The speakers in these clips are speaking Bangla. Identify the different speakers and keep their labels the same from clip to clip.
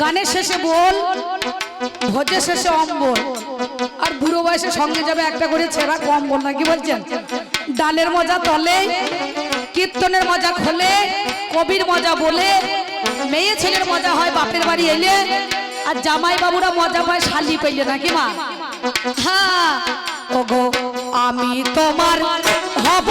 Speaker 1: গানের শেষে বল, ভোজের শেষে অম্বল। আর বুড়ো বয়সে সঙ্গে যাবে একটা করে ছেঁড়া কম্বল, না কি বলছেন? ডালের মজা তলে, কীর্তনের মজা খোলে, কবির মজা বলে, মেয়ে ছেলের মজা হয় বাপের বাড়ি এলে, আর জামাই বাবুরা মজা পায় শালি পেলে নাকি মা? হ্যাঁ আমি তোমার হব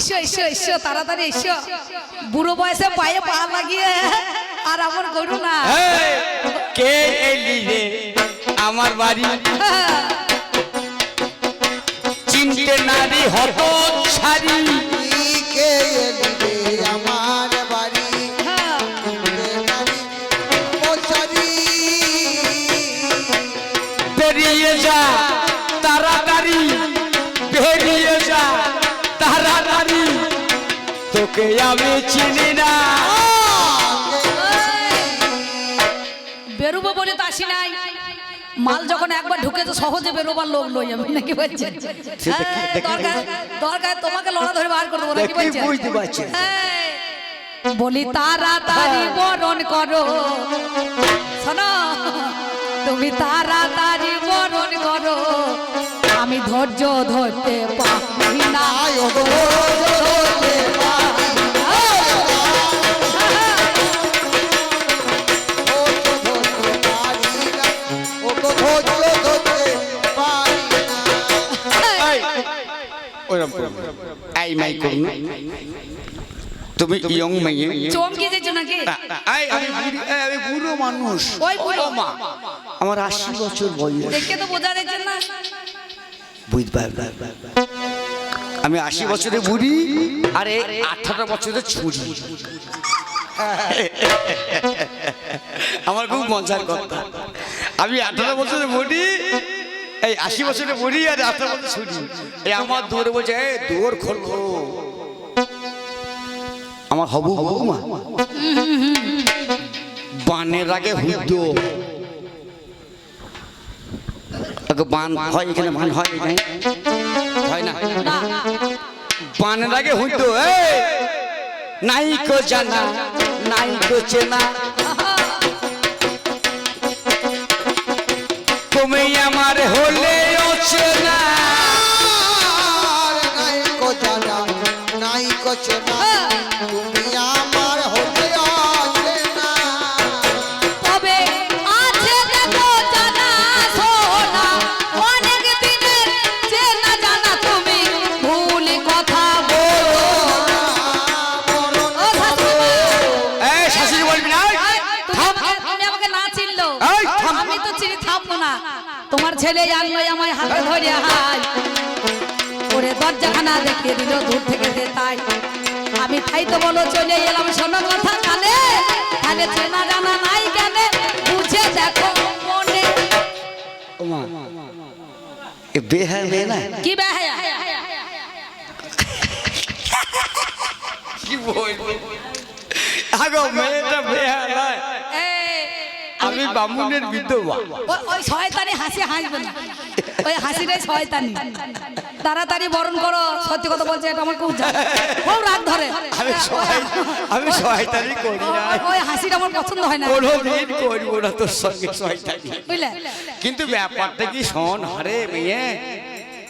Speaker 1: সা- আইসো এসো এসো তাড়াতাড়ি এসো। বুড়ো বয়সে পায়ে পা লাগিয়ে আর আমার গরু না।
Speaker 2: কে এলি রে? আমার বাড়ি। চিনতে নারী হত সারি
Speaker 3: কে এলি?
Speaker 2: তোকে আমি চিনি না।
Speaker 1: বেরোবো বলে তো আসি নাই। মাল যখন একবার ঢুকে তো সহজে বেরোবার লোক লই আমি নাকি
Speaker 2: কি-
Speaker 1: হ্যাঁ, দরকার দরকার তোমাকে লড়া ধরে বার করে দেবো নাকি
Speaker 2: পারছি।
Speaker 1: হ্যাঁ। বলি তাড়াতাড়ি বরণ করো। শোনো তুমি তাড়াতাড়ি বরণ করো। আমি ধৈর্য ধরতে পারি না।
Speaker 2: এই মাই করুন তুমি ইয়ং মেয়ে
Speaker 1: চমকে দিচ্ছ নাকি
Speaker 2: এই, আমি আমি বুড়ো মানুষ
Speaker 1: ওই বুড়ো
Speaker 2: মা আমার আশি বছর বয়স
Speaker 1: দেখে তো বোঝা যাচ্ছে না
Speaker 2: বুঝবার আমি আশি বছরের বুড়ি আর এই আঠারো বছরের ছুরি। আমার খুব মজার কথা। আমি আঠারো বছরের বুড়ি এই আশি বছরের বুড়ি আর আঠারো বছর ছুরি এই আমার দৌড়ে বলছে, এই দৌড় খোলো। আমার হবু হবু মা বানের আগে হুদ্দ বান হয় এখানে, বান হয় এখানে। হয় না। বানের আগে হুদ্দ নাই কো জানা নাই কো চেনা। তুমি আমার হলে
Speaker 3: নাই কচনা জানা, নাই কো
Speaker 1: ছেলে আনলো আমায় হাতে ধরে হাই ওরে দরজাখানা দেখিয়ে দিল দূর থেকে যে তাই। আমি তাই তো বলো চলে এলাম শোনো কথা কানে। তাহলে চেনা জানা নাই কেন? বুঝে দেখো মনে।
Speaker 2: ওমা মেয়ে না?
Speaker 1: কি বেহায়া?
Speaker 2: কি বলব? আগো মেয়েটা বেহার নয়। আমি বামুনের বিধবা।
Speaker 1: ওই শয়তানি হাসি হাসবে না। ওই হাসিটাই শয়তানি। তাড়াতাড়ি বরণ করো সত্যি কথা বলছে এটা আমার খুব খুব রাগ ধরে।
Speaker 2: আমি আমি সহায়তারি করি না।
Speaker 1: ওই হাসিটা আমার পছন্দ হয় না।
Speaker 2: কোনোদিন করব না তোর সঙ্গে সহায়তারি
Speaker 1: বুঝলে?
Speaker 2: কিন্তু ব্যাপারটা কি শোন হারে মেয়ে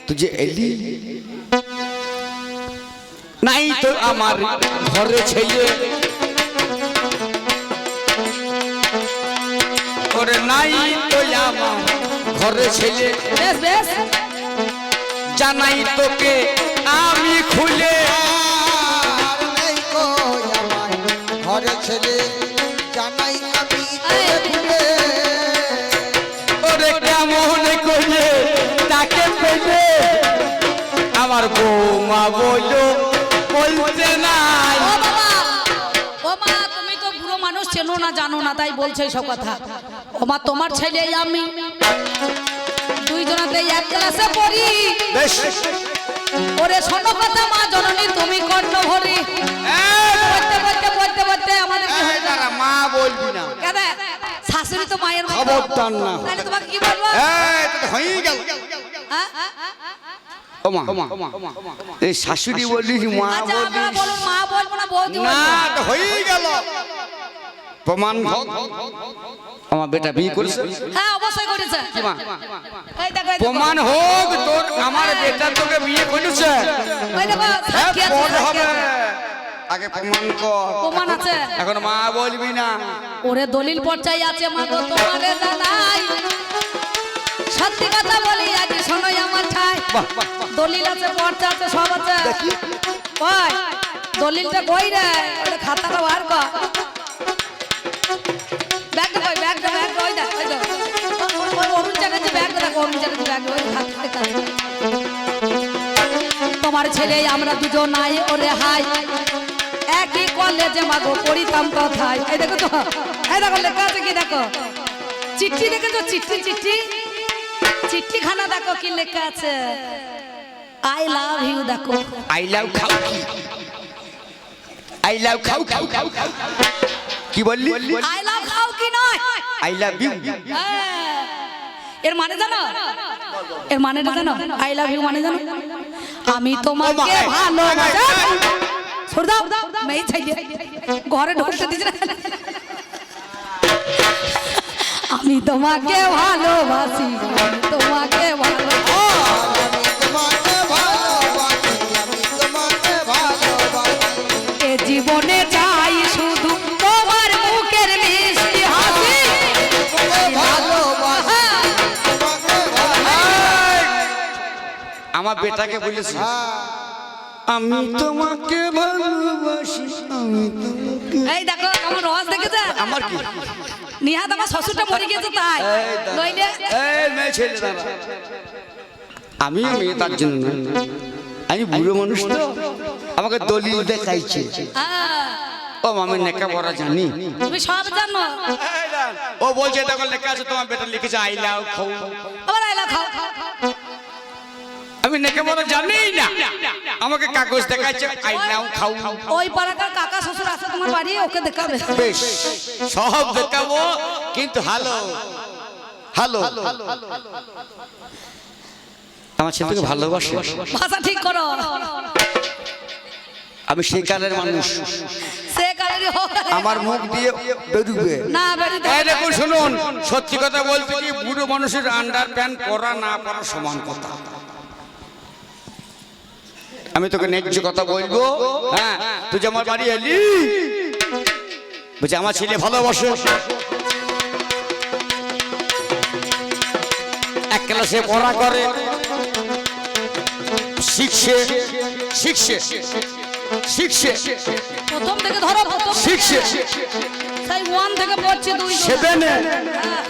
Speaker 2: তুই যে এলি নাই তো আমার ঘরে ছেলে। ওরে নাই তো আমার ঘরে ছেলে। জানাই তোকে আমি খুলে
Speaker 3: ঘরে ছেলে, জানাই আমি তোরে
Speaker 2: ওরে কেমন করে তাকে পেলে? আমার বৌমা বলল বলতে নাই।
Speaker 1: চেনো না জানো না তাই বলছো সব কথা। ও মা তোমার ছেলে আমি। দুইজনাতে এক ক্লাসে পড়ি।
Speaker 2: বেশ।
Speaker 1: ওরে শোনো কথা মা জননী তুমি কর্ণ ভরি পড়তে পড়তে পড়তে পড়তে আমাদের হয়ে
Speaker 2: মা বলবি না।
Speaker 1: কেদে শাশুড়ি তো মায়ের মতো।
Speaker 2: খবরদার না।
Speaker 1: তাহলে তোমাকে কি বলব?
Speaker 2: এই, তোকে হয়েই গেল।
Speaker 1: হ্যাঁ?
Speaker 2: এই শাশুড়ি বললিস মা
Speaker 1: আচ্ছা আপনারা বলুন মা বলব না বৌদি
Speaker 2: না তো হয়েই গেল। প্রমাণ হোক। আমার বেটা বিয়ে করেছে?
Speaker 1: হ্যাঁ অবশ্যই করেছে।
Speaker 2: মা?
Speaker 1: এই দেখো
Speaker 2: প্রমাণ হোক তোর আমার বেটা তোকে বিয়ে করেছে।
Speaker 1: ওই দেখো
Speaker 2: হ্যাঁ, পর
Speaker 1: সাক্ষী
Speaker 2: হবে। আগে প্রমাণ কর।
Speaker 1: প্রমাণ আছে।
Speaker 2: এখন মা বলবি না।
Speaker 1: ওরে দলিল পর্যায়ে আছে মা গো তোমারে জানাই সত্যি কথা বলি আজ শোনোই আমার ঠাই।
Speaker 2: বাহ,
Speaker 1: দলিল আছে পর্চা আছে সব আছে। ওই দলিলটা কই রে? ওই খাতাটা বার কর। তোমার ছেলে আমরা দুজন নাই ওরে হাই। একই কলেজে মাগো পড়িতাম কথায়। এই দেখো তো এই দেখো লেখা আছে কি দেখো? চিঠি দেখেছ? চিঠি চিঠি? চিঠি খানা দেখো কি লেখা আছে? আই লাভ ইউ দেখো।
Speaker 2: আই লাভ খাও আই লাভ খাও খাও খাও খাও কি বললি?
Speaker 1: আই লাভ খাও কি নয়?
Speaker 2: I love you.
Speaker 1: এর মানে জানো? এর মানে জানো? আই লাভ ইউ মানে জানো? আমি তোমাকে
Speaker 2: এই,
Speaker 1: ভালোবাসি। সর দাও মেয়ে দিয়ে। ঘরে ঢুকতে দিছ না? আমি তোমাকে ভালোবাসি। তোমাকে ভালোবাসি।
Speaker 2: আমার বেটাকে বলেছি আমি তোমাকে ভালোবাসি আমি তোমাকে
Speaker 1: এই দেখো আমার রস দেখেছে?
Speaker 2: আমার কি?
Speaker 1: নিহাত আমার শ্বশুরটা মরে গেছে তাই।
Speaker 2: এই
Speaker 1: নইলে
Speaker 2: এই মেয়ে ছেলে দাঁড়া। আমি মেয়ে তার জন্য আমি বুড়ো মানুষ তো। আমাকে দলিল দেখাইছে। ও আমি নেকা পড়া জানি।
Speaker 1: তুমি সব জানো।
Speaker 2: ও বলছে দেখো লেখা আছে তোমার বেটা লিখেছে আই লাভ খাও। আমি নেকা পড়া জানি না। আমাকে কাগজ দেখাচ্ছে আই লাভ খাও।
Speaker 1: ওই পাড়াকার কাকা শ্বশুর আছে তোমার বাড়ি ওকে দেখাবে।
Speaker 2: বেশ সব দেখাবো কিন্তু হ্যালো হ্যালো। আমার ছেলেকে ভালোবাসে?
Speaker 1: ভাষা ঠিক করো।
Speaker 2: আমি সেই কালের মানুষ।
Speaker 1: হোক
Speaker 2: আমার মুখ দিয়ে বেরুবে।
Speaker 1: না বেরিয়ে
Speaker 2: এই দেখুন শুনুন সত্যি কথা বলতে কি বুড়ো মানুষের আন্ডার প্যান্ট পরা না পরা সমান কথা। আমি তোকে ন্যায্য কথা বলব? হ্যাঁ তুই আমার বাড়ি এলি? বলছি আমার ছেলে ভালোবাসে। এক ক্লাসে পড়া করে শিখছে শিখছে শিখছে।
Speaker 1: প্রথম থেকে ধরো।
Speaker 2: শিখছে।
Speaker 1: সেই ওয়ান থেকে পড়ছি দুই
Speaker 2: সেভেনে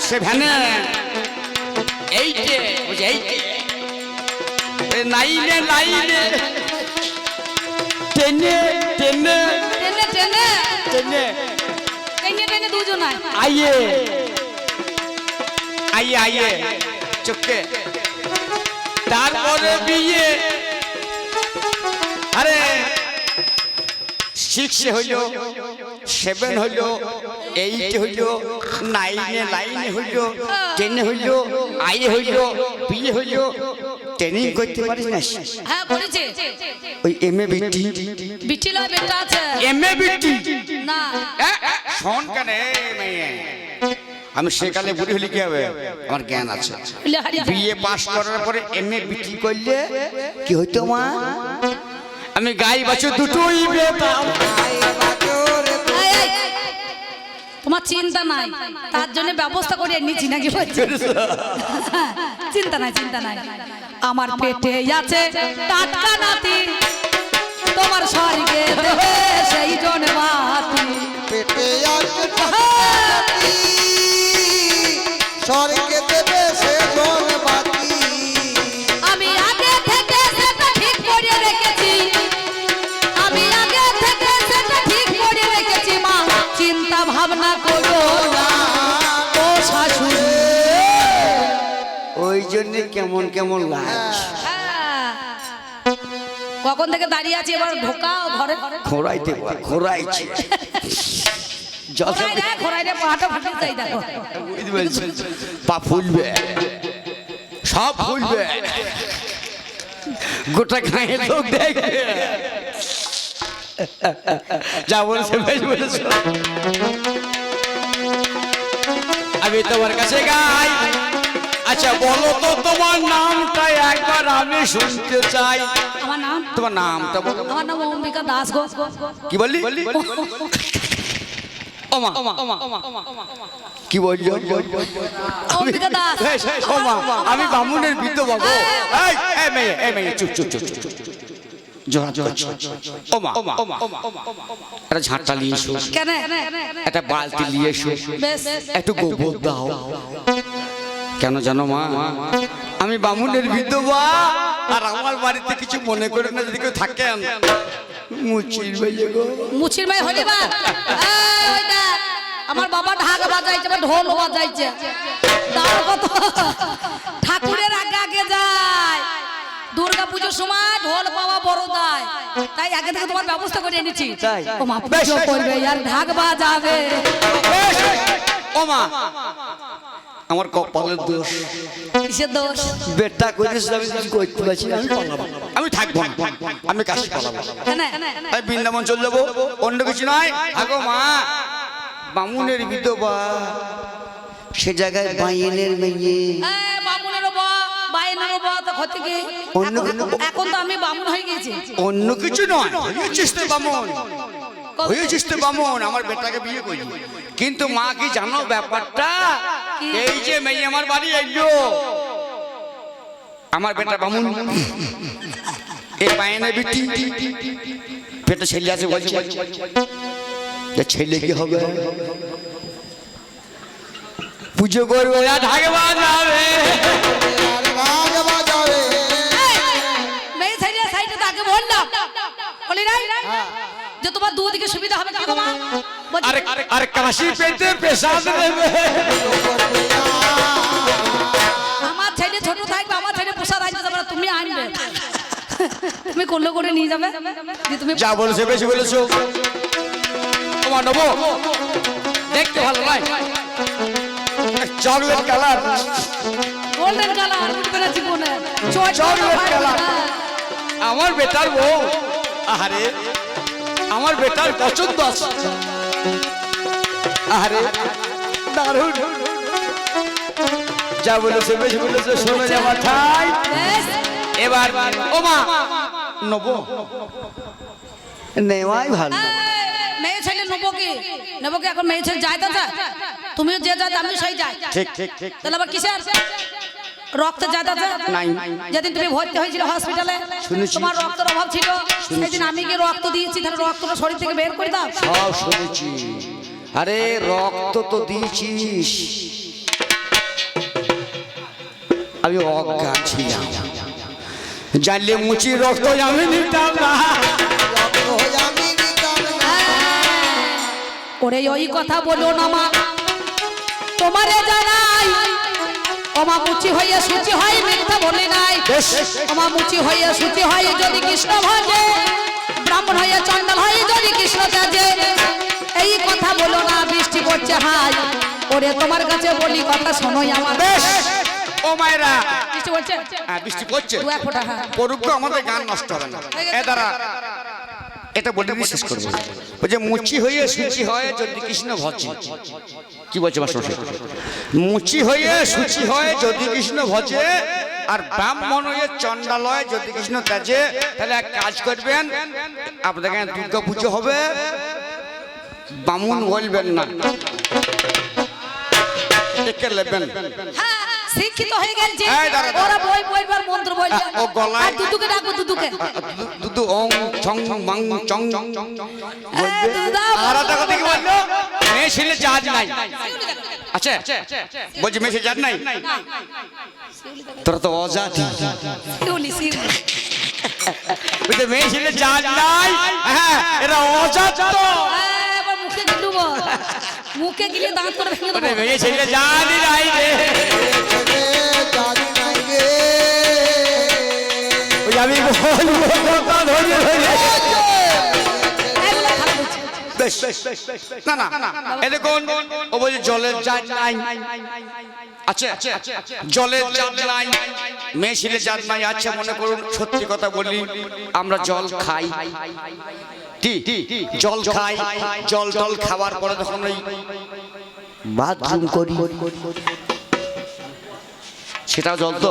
Speaker 2: সেভেনে এইটে বুঝে এইটে। এ নাইনে নাইনে। টেনে টেনে
Speaker 1: টেনে টেনে
Speaker 2: টেনে
Speaker 1: টেনে টেনে দুজন আয়
Speaker 2: আইয়ে আইয়ে আইয়ে চোখে তারপরে বিয়ে। আরে সিক্স হইল সেভেন হইল এইট হইল নাইনে লাইনে হইল টেনে হইল আইয়ে হইল বিয়ে হইল। ট্রেনিং করতে পারিস না?
Speaker 1: হ্যাঁ করেছে।
Speaker 2: ওই এম এ বিটি
Speaker 1: বিটি লয় বেটা আছে।
Speaker 2: এম এ বিটি
Speaker 1: না।
Speaker 2: শোন কেন এ আমি সেকালে বুড়ি হলে কি হবে? আমার জ্ঞান আছে। বিএ পাস করার পরে এম এ বিটি করলে কি হইতো মা? আমি গাই বাছুর দুটোই পেতাম।
Speaker 1: তোমার চিন্তা নাই। তার জন্য ব্যবস্থা করে নিচ্ছি নাকি চিন্তা নাই চিন্তা নাই। আমার পেটে আছে টাটকা নাতি। তোমার স্বর্গে দেবে সেই জন মাতি।
Speaker 3: পেটে আছে স্বর্গে
Speaker 2: কেমন কেমন লাগছে
Speaker 1: হ্যাঁ। কখন থেকে দাঁড়িয়ে আছি এবার ঢোকাও ঘরে?
Speaker 2: খোরাইতে খোরাইছে যত
Speaker 1: খোঁড়াই রে খোঁড়াই রে পাটা ফুটে যাই দেখো।
Speaker 2: বুঝতে পেরেছি? পা ফুলবে। সব ফুলবে। গোটা গায়ে লোক দেখবে। যা বলেছে বেশ বলেছ। আমি তোমার কাছে গাই। আচ্ছা বলো তো তোমার নামটা একবার আমি শুনতে চাই
Speaker 1: আমার নাম
Speaker 2: তোমার নামটা বলো
Speaker 1: আমার নাম অম্বিকা দাস গো
Speaker 2: কি বললি ওমা কি বলছো
Speaker 1: অম্বিকা দাস
Speaker 2: এই, এই, ওমা, আমি বামুনের বিধবা গো এই এই মেয়ে এই মেয়ে চুপ চুপ চুপ চুপ একটা ঝাঁটা নিয়ে এসো একটা বালতি নিয়ে এসো একটু গোবর দাও কেন জানো মা? আমি বামুনের বিধবা আর আমার বাড়িতে কিছু মনে করে না যদি কেউ থাকেন। মুচির ভাইয়ে গো।
Speaker 1: মুছির ভাই হলি বা। আমার বাবা ঢাক বাজাইছে বা ঢোল বাজাইছে। দাও কত। ঠাকুরের আগে আগে যায়। দুর্গা পুজোর সময় ঢোল পাওয়া বড় দায়। তাই আগে থেকে তোমার ব্যবস্থা করে এনেছি।
Speaker 2: তাই?
Speaker 1: ও মা পুজো করবে আর ঢাক বাজাবে।
Speaker 2: ওমা আমার কপালের দোষ।
Speaker 1: কিসের দোষ?
Speaker 2: বেটা করেছিস আমি কিছু করতে পারছি আমি পালাবো। আমি থাকব আমি কাশি পালাবো। আমি বৃন্দাবন চলে যাব অন্য কিছু নয়। আগো মা বামুনের বিধবা সে জায়গায় বাইনের মেয়ে।
Speaker 1: তো ক্ষতি কি?
Speaker 2: অন্য
Speaker 1: এখন- এখন তো আমি বামুন হয়ে গেছি
Speaker 2: অন্য কিছু নয় হয়েছিস তো বামন। হয়েছিস তো বামন আমার বেটাকে বিয়ে করি কিন্তু মা কি জানো ব্যাপারটা? এই যে মেয়ে আমার বাড়ি এলো আমার বেটা বামুন। এই পায়না বিটি। পেটে ছেলে আছে বলছে। যে ছেলে কি হবে? পুজো করবে না ঢাকে বাজাবে।
Speaker 1: মেয়ে সাইডে তাকে বললাম। বলি নাই? যে তোমার দুদিকে সুবিধা হবে কি তোমার
Speaker 2: আরে আরে কাশি পেতে পেশাদ নেবে।
Speaker 1: আমার ছেলে ছোট থাকবে আমার ছেলে পোষা রাখতে যাবে না, তুমি আনবে। তুমি করলে করে নিয়ে যাবে? দিয়ে তুমি
Speaker 2: যা বলেছে বেশি বলেছ। তোমার নেব দেখতে ভালো নয় চকলেট কালার।
Speaker 1: গোল্ডেন কালার উঠবে না জীবনে।
Speaker 2: Chocolate colour। আমার বেটার বউ আহারে। আমার বেটার পছন্দ আছে। আহারে দারুণ। যা বলেছে বেশি বলেছে শোনো যাওয়া ঠাই এবার ও মা নেব। নেওয়াই ভালো।
Speaker 1: মেয়ে ছেলে নেব কি? নেব কি এখন মেয়ে ছেলে? যায় তো যায় তুমিও যে যায় আমিও সেই যাই।
Speaker 2: ঠিক ঠিক ঠিক।
Speaker 1: তাহলে আবার কিসের? রক্ত যাতা
Speaker 2: নাই।
Speaker 1: যেদিন তুমি ভর্তি হয়েছিল হসপিটালে তোমার রক্তের অভাব ছিল সেদিন আমি কি রক্ত দিয়েছি তাহলে রক্তটা শরীর থেকে বের করে দাও।
Speaker 2: সব শুনেছি। আরে রক্ত তো দিয়েছিস। আমি অজ্ঞান ছিলাম। জানলে মুচি রক্ত আমি নিতাম না।
Speaker 1: ওরে ওই কথা বলো না মা। তোমারে জানাই ওমা মুচি হইয়া সুচি হয় মিথ্যা বলে নাই।
Speaker 2: বেশ।
Speaker 1: ওমা মুচি হইয়া সুচি হয় যদি কৃষ্ণ ভজে। ব্রাহ্মণ হইয়া চন্ডাল হয় যদি কৃষ্ণ যাজে এই কথা বলো না বৃষ্টি পড়ছে হাই ওরে তোমার কাছে বলি কথা শোনোই আমার।
Speaker 2: বেশ। ও মায়েরা।
Speaker 1: বৃষ্টি পড়ছে?
Speaker 2: হ্যাঁ, বৃষ্টি
Speaker 1: ফোঁটা, হ্যাঁ।
Speaker 2: পড়ুক তো আমাদের গান নষ্ট হবে না। এ দ্বারা এটা বলে দিয়ে শেষ করব। যে মুচি হয়ে সুচি হয় যদি কৃষ্ণ ভজে কি বলছে মুচি হয়ে সুচি হয় যদি কৃষ্ণ ভজে আর ব্রাহ্মণ হয়ে চণ্ডালয় যদি কৃষ্ণ তেজে তাহলে এক কাজ করবেন আপনাদের এখানে দুর্গা পুজো হবে। বামুন বলবেন না। একে নেবেন
Speaker 1: হ্যাঁ, শিক্ষিত হয়ে গেছে
Speaker 2: দাঁড়া, দাঁড়া।
Speaker 1: ওরা বই বইবার মন্ত্র বলছে
Speaker 2: ও গলায়-
Speaker 1: আর দুদুকে ডাকো দুদুকে।
Speaker 2: দুদু ওং ছং মাং চং
Speaker 1: এ, দুদা
Speaker 2: আর একটা কথা কি বলল? মেয়ে ছেলে জাজ নাই। আচ্ছা বলছি মেয়ে ছেলে জাজ নাই? তোরা তো অজাতি।
Speaker 1: শিউলি শিউলি
Speaker 2: বলছে মেয়ে ছেলে জাজ নাই? হ্যাঁ এরা অজাত। তো
Speaker 1: এবার মুখে গিলে দাঁত করে ভেঙে দেবো।
Speaker 2: মেয়ে ছেলে জানি নাই রে। আমি ও নাই। আচ্ছা নাই। আচ্ছা মনে করুন, সত্যি কথা বলি, আমরা জল খাই। কি? জল খাই, জল জল খাওয়ার পরে যখন ওই বাথরুম করি। সেটাও জল তো?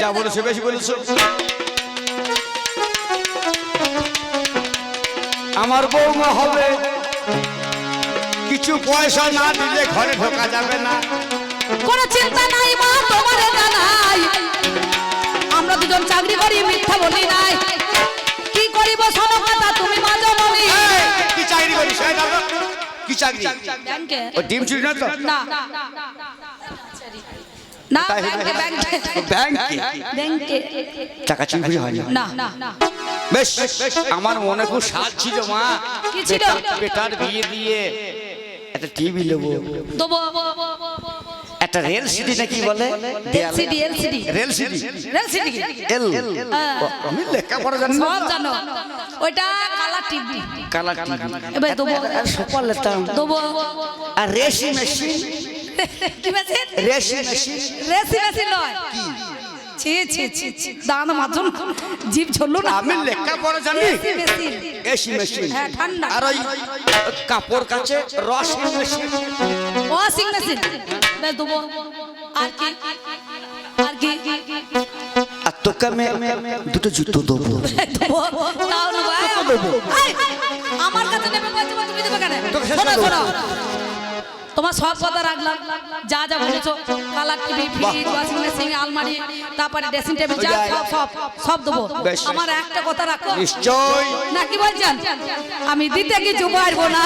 Speaker 2: যা বলেছ বেশি বলেছ আমার বৌমা হবে কিছু পয়সা না দিলে ঘরে ঢোকা যাবে না
Speaker 1: কোনো চিন্তা নাই মা তোমার জানাই আমরা দুজন চাকরি করি মিথ্যা বলি নাই কি করিব কথা তুমি মা জননী
Speaker 2: কি চাকরি? কি চাকরি?
Speaker 1: ব্যাংকে।
Speaker 2: ও ডিম চুরি না তো?
Speaker 1: না না ব্যাংকে ব্যাংকে।
Speaker 2: ব্যাংকে।
Speaker 1: ব্যাংকে।
Speaker 2: টাকা চুরি হয় না
Speaker 1: না না।
Speaker 2: বেশ আমার মনে খুব সাজ ছিল মা।
Speaker 1: কি ছিল?
Speaker 2: বেটার বিয়ে দিয়ে। একটা টিভি নেব।
Speaker 1: দেবো।
Speaker 2: একটা রেল সিডি নাকি বলে?
Speaker 1: এলসিডি এলসিডি
Speaker 2: রেল এল। আমি লেখা পড়া জানি
Speaker 1: সব জানো ওইটা কালা টিভি।
Speaker 2: কালা টিভি।
Speaker 1: এবার দেবো।
Speaker 2: সুপার লেতাম
Speaker 1: দেবো।
Speaker 2: আর রেশি মেশিন।
Speaker 1: কি মেশিন?
Speaker 2: রেশি মেশিন।
Speaker 1: রেসি মেশিন নয়। ছি ছি ছি ছি। দাঁত ঝরলো না।
Speaker 2: আমি লেখাপড়া জানি। AC machine.
Speaker 1: হ্যাঁ, ঠান্ডা।
Speaker 2: আর ওই কাপড় কাছে রসি মেশিন।
Speaker 1: Washing machine. বেশ দেবো আর কি? আর কি?
Speaker 2: আর তোকে আমি দুটো জুতো দেবো।
Speaker 1: আমার কাছে নেবে তুমি দেবে কেন? শোনো শোনো। তোমার সব কথা রাখলাম। যা যা বলেছ colour TV fridge washing machine আলমারি তারপরে ড্রেসিং টেবিল যা সব সব সব দেবো। আমার একটা কথা রাখো।
Speaker 2: নিশ্চয়
Speaker 1: না কি বলছেন? আমি দিতে কিছু পারব না।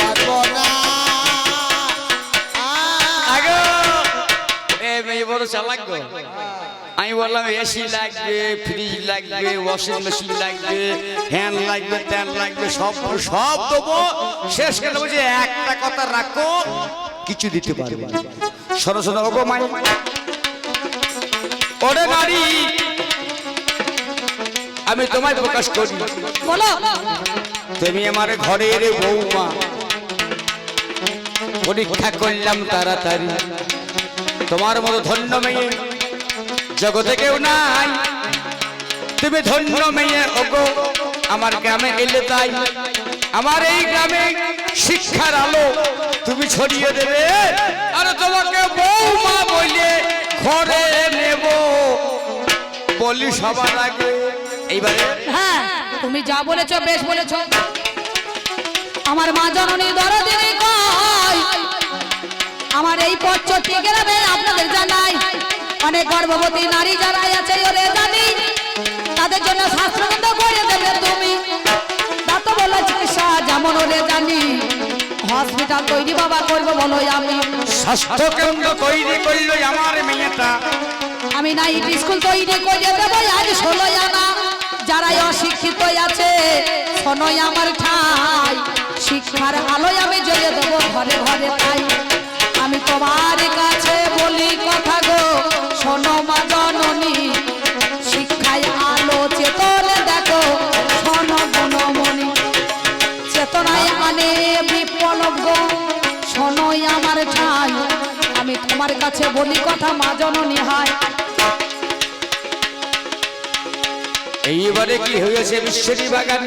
Speaker 3: পারব না।
Speaker 2: আগে। এ মেয়ে বড় চালাক গো। আমি বললাম এসি লাগবে ফ্রিজ লাগবে ওয়াশিং মেশিন লাগবে ফ্যান লাগবে ট্যান লাগবে সব সব দেবো। শেষ কেন বলছি একটা কথা রাখো কিছু দিতে পারবে না। শোনো শোনো ওগো মাই ওরে নারী আমি তোমায় প্রকাশ করি।
Speaker 1: বলো।
Speaker 2: তুমি আমার ঘরের বৌমা। পরীক্ষা করলাম তাড়াতাড়ি। তোমার মতো ধন্য মেয়ে জগতে কেউ নাই। তুমি ধন্য মেয়ে, ওগো, আমার গ্রামে এলে তাই। আমার এই গ্রামে শিক্ষার আলো তুমি ছড়িয়ে দেবে। আর তোমাকে বৌমা বলে ঘরে নেব। বলি সবার আগে, এইবারে।
Speaker 1: হ্যাঁ তুমি যা বলেছ, বেশ বলেছ। আমার মা জননী দরদিনী কয়, আমার এই পথ পশ্চটি গ্রামে আপনাদের জানাই। অনেক গর্ভবতী নারী যারা আছে ওরে জানি তাদের জন্য শাস্ত্রগন্ধ করে দেবে তুমি। তা তো বলো চিকিৎসা যেমন ওরে জানি। হসপিটাল তৈরি বাবা করব বলো আমি।
Speaker 2: স্বাস্থ্য কেন্দ্র তৈরি করল আমার মেয়েটা।
Speaker 1: আমি নাইট স্কুল তৈরি করে দেবো আজ ষোলো আনা যারাই অশিক্ষিত আছে শোনোই আমার ঠাই। শিক্ষার আলোয় আমি জ্বলে দেবো ঘরে ঘরে তাই। আমি তোমার কাছে বলি কথা গো শোনো মা জননী, শিক্ষায় আলো, চেতন দেখো, শোনো গুণমণি চেতনায় আনে বিপ্লব শোনোই আমার ঠাই। আমি তোমার কাছে বলি কথা, মা জননী, হয়।
Speaker 2: এইবারে কি হয়েছে বিশ্বরী বাগান?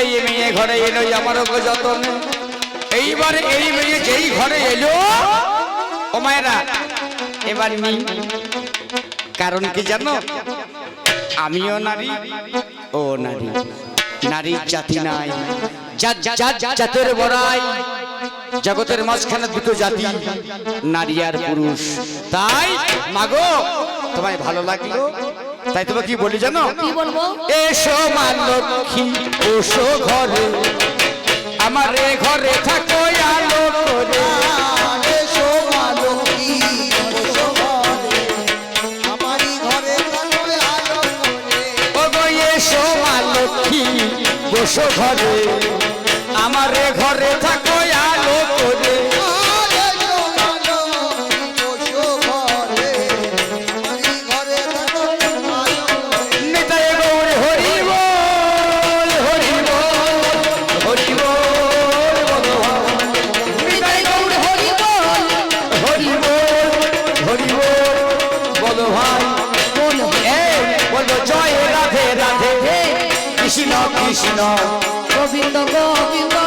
Speaker 2: এই মেয়ে ঘরে এলো আমার যতন। এইবারে এই মেয়ে যেই ঘরে এলো, ও মায়েরা এবার নি কারণ কি জানো? আমিও নারী। ও নারী। নারীর জাতি নাই। জাত জাত জাতের বড়াই। জগতের মাঝখানে দুটো জাতি। নারী আর পুরুষ। তাই? মাগো তোমায় ভালো লাগল? তাই তোমাকে কি বলি জানো?
Speaker 1: কি বলব?
Speaker 2: এসো মা লক্ষ্মী ওসো ঘরে। আমার ঘরে থাকো
Speaker 3: ঘরে
Speaker 2: কৃষ্ণ
Speaker 1: গোবিন্দ গোবিন্দ।